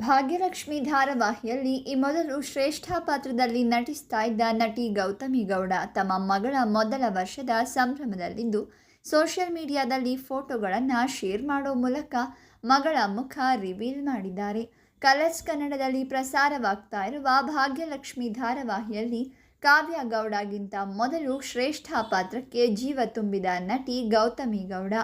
ಭಾಗ್ಯಲಕ್ಷ್ಮಿ ಧಾರಾವಾಹಿಯಲ್ಲಿ ಈ ಮೊದಲು ಶ್ರೇಷ್ಠ ಪಾತ್ರದಲ್ಲಿ ನಟಿಸ್ತಾ ಇದ್ದ ನಟಿ ಗೌತಮಿ ಗೌಡ ತಮ್ಮ ಮಗಳ ಮೊದಲ ವರ್ಷದ ಸಂಭ್ರಮದಲ್ಲಿಂದು ಸೋಷಿಯಲ್ ಮೀಡಿಯಾದಲ್ಲಿ ಫೋಟೋಗಳನ್ನು ಶೇರ್ ಮಾಡೋ ಮೂಲಕ ಮಗಳ ಮುಖ ರಿವೀಲ್ ಮಾಡಿದ್ದಾರೆ. ಕಲರ್ಸ್ ಕನ್ನಡದಲ್ಲಿ ಪ್ರಸಾರವಾಗ್ತಾ ಇರುವ ಭಾಗ್ಯಲಕ್ಷ್ಮಿ ಧಾರಾವಾಹಿಯಲ್ಲಿ ಕಾವ್ಯ ಗೌಡಗಿಂತ ಮೊದಲು ಶ್ರೇಷ್ಠ ಪಾತ್ರಕ್ಕೆ ಜೀವ ತುಂಬಿದ ನಟಿ ಗೌತಮಿ ಗೌಡ,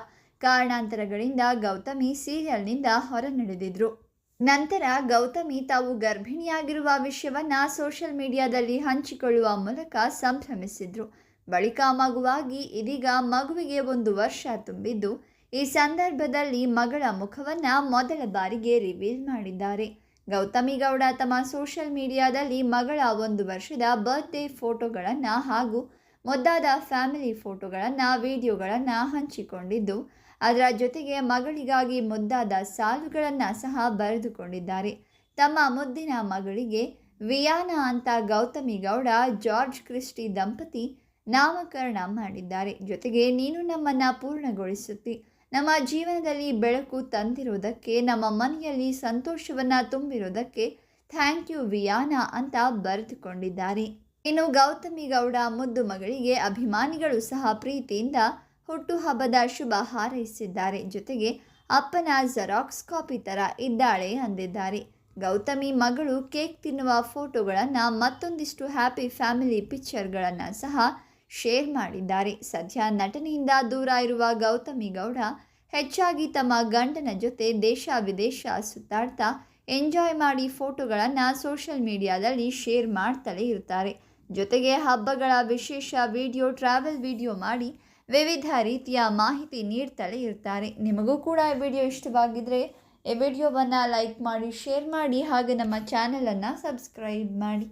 ಕಾರಣಾಂತರಗಳಿಂದ ಗೌತಮಿ ಸೀರಿಯಲ್ನಿಂದ ಹೊರನಡೆದಿದ್ರು. ನಂತರ ಗೌತಮಿ ತಾವು ಗರ್ಭಿಣಿಯಾಗಿರುವ ವಿಷಯವನ್ನ ಸೋಷಿಯಲ್ ಮೀಡಿಯಾದಲ್ಲಿ ಹಂಚಿಕೊಳ್ಳುವ ಮೂಲಕ ಸಂಭ್ರಮಿಸಿದ್ರು. ಬಳಿಕ ಮಗುವಾಗಿ ಇದೀಗ ಮಗುವಿಗೆ ಒಂದು ವರ್ಷ ತುಂಬಿದ್ದು, ಈ ಸಂದರ್ಭದಲ್ಲಿ ಮಗಳ ಮುಖವನ್ನ ಮೊದಲ ಬಾರಿಗೆ ರಿವೀಲ್ ಮಾಡಿದ್ದಾರೆ. ಗೌತಮಿ ಗೌಡ ತಮ್ಮ ಸೋಷಿಯಲ್ ಮೀಡಿಯಾದಲ್ಲಿ ಮಗಳ ಒಂದು ವರ್ಷದ ಬರ್ತ್ಡೇ ಫೋಟೋಗಳನ್ನು ಹಾಗೂ ಮುದ್ದಾದ ಫ್ಯಾಮಿಲಿ ಫೋಟೋಗಳನ್ನು, ವಿಡಿಯೋಗಳನ್ನು ಹಂಚಿಕೊಂಡಿದ್ದು, ಅದರ ಜೊತೆಗೆ ಮಗಳಿಗಾಗಿ ಮುದ್ದಾದ ಸಾಲುಗಳನ್ನು ಸಹ ಬರೆದುಕೊಂಡಿದ್ದಾರೆ. ತಮ್ಮ ಮುದ್ದಿನ ಮಗಳಿಗೆ ವಿಯಾನ ಅಂತ ಗೌತಮಿ ಗೌಡ, ಜಾರ್ಜ್ ಕ್ರಿಸ್ಟಿ ದಂಪತಿ ನಾಮಕರಣ ಮಾಡಿದ್ದಾರೆ. ಜೊತೆಗೆ ನೀನು ನಮ್ಮನ್ನು ಪೂರ್ಣಗೊಳಿಸುತ್ತಿ, ನಮ್ಮ ಜೀವನದಲ್ಲಿ ಬೆಳಕು ತಂದಿರುವುದಕ್ಕೆ, ನಮ್ಮ ಮನೆಯಲ್ಲಿ ಸಂತೋಷವನ್ನು ತುಂಬಿರೋದಕ್ಕೆ ಥ್ಯಾಂಕ್ ಯು ವಿಯಾನ ಅಂತ ಬರೆದುಕೊಂಡಿದ್ದಾರೆ. ಇನ್ನು ಗೌತಮಿ ಗೌಡ ಮುದ್ದು ಮಗಳಿಗೆ ಅಭಿಮಾನಿಗಳು ಸಹ ಪ್ರೀತಿಯಿಂದ ಹುಟ್ಟುಹಬ್ಬದ ಶುಭ ಹಾರೈಸಿದ್ದಾರೆ. ಜೊತೆಗೆ ಅಪ್ಪನ ಜೆರಾಕ್ಸ್ ಕಾಪಿ ಥರ ಇದ್ದಾಳೆ ಅಂದಿದ್ದಾರೆ. ಗೌತಮಿ ಮಗಳು ಕೇಕ್ ತಿನ್ನುವ ಫೋಟೋಗಳನ್ನು ಮತ್ತೊಂದಿಷ್ಟು ಹ್ಯಾಪಿ ಫ್ಯಾಮಿಲಿ ಪಿಕ್ಚರ್ಗಳನ್ನು ಸಹ ಶೇರ್ ಮಾಡಿದ್ದಾರೆ. ಸದ್ಯ ನಟನೆಯಿಂದ ದೂರ ಇರುವ ಗೌತಮಿ ಗೌಡ ಹೆಚ್ಚಾಗಿ ತಮ್ಮ ಗಂಡನ ಜೊತೆ ದೇಶ ವಿದೇಶ ಸುತ್ತಾಡ್ತಾ ಎಂಜಾಯ್ ಮಾಡಿ ಫೋಟೋಗಳನ್ನು ಸೋಷಿಯಲ್ ಮೀಡಿಯಾದಲ್ಲಿ ಶೇರ್ ಮಾಡ್ತಲೇ ಇರ್ತಾರೆ. ಜೊತೆಗೆ ಹಬ್ಬಗಳ ವಿಶೇಷ ವಿಡಿಯೋ ಟ್ರಾವೆಲ್ ವಿಡಿಯೋ ಮಾಡಿ ವಿವಿಧ ರೀತಿಯ ಮಾಹಿತಿ ನೀಡ್ತಲೇ ಇರ್ತಾರೆ. ನಿಮಗೂ ಕೂಡ ಈ ವಿಡಿಯೋ ಇಷ್ಟವಾಗಿದ್ದರೆ ಈ ವಿಡಿಯೋವನ್ನು ಲೈಕ್ ಮಾಡಿ ಶೇರ್ ಮಾಡಿ, ಹಾಗೆ ನಮ್ಮ ಚಾನಲನ್ನು ಸಬ್ಸ್ಕ್ರೈಬ್ ಮಾಡಿ.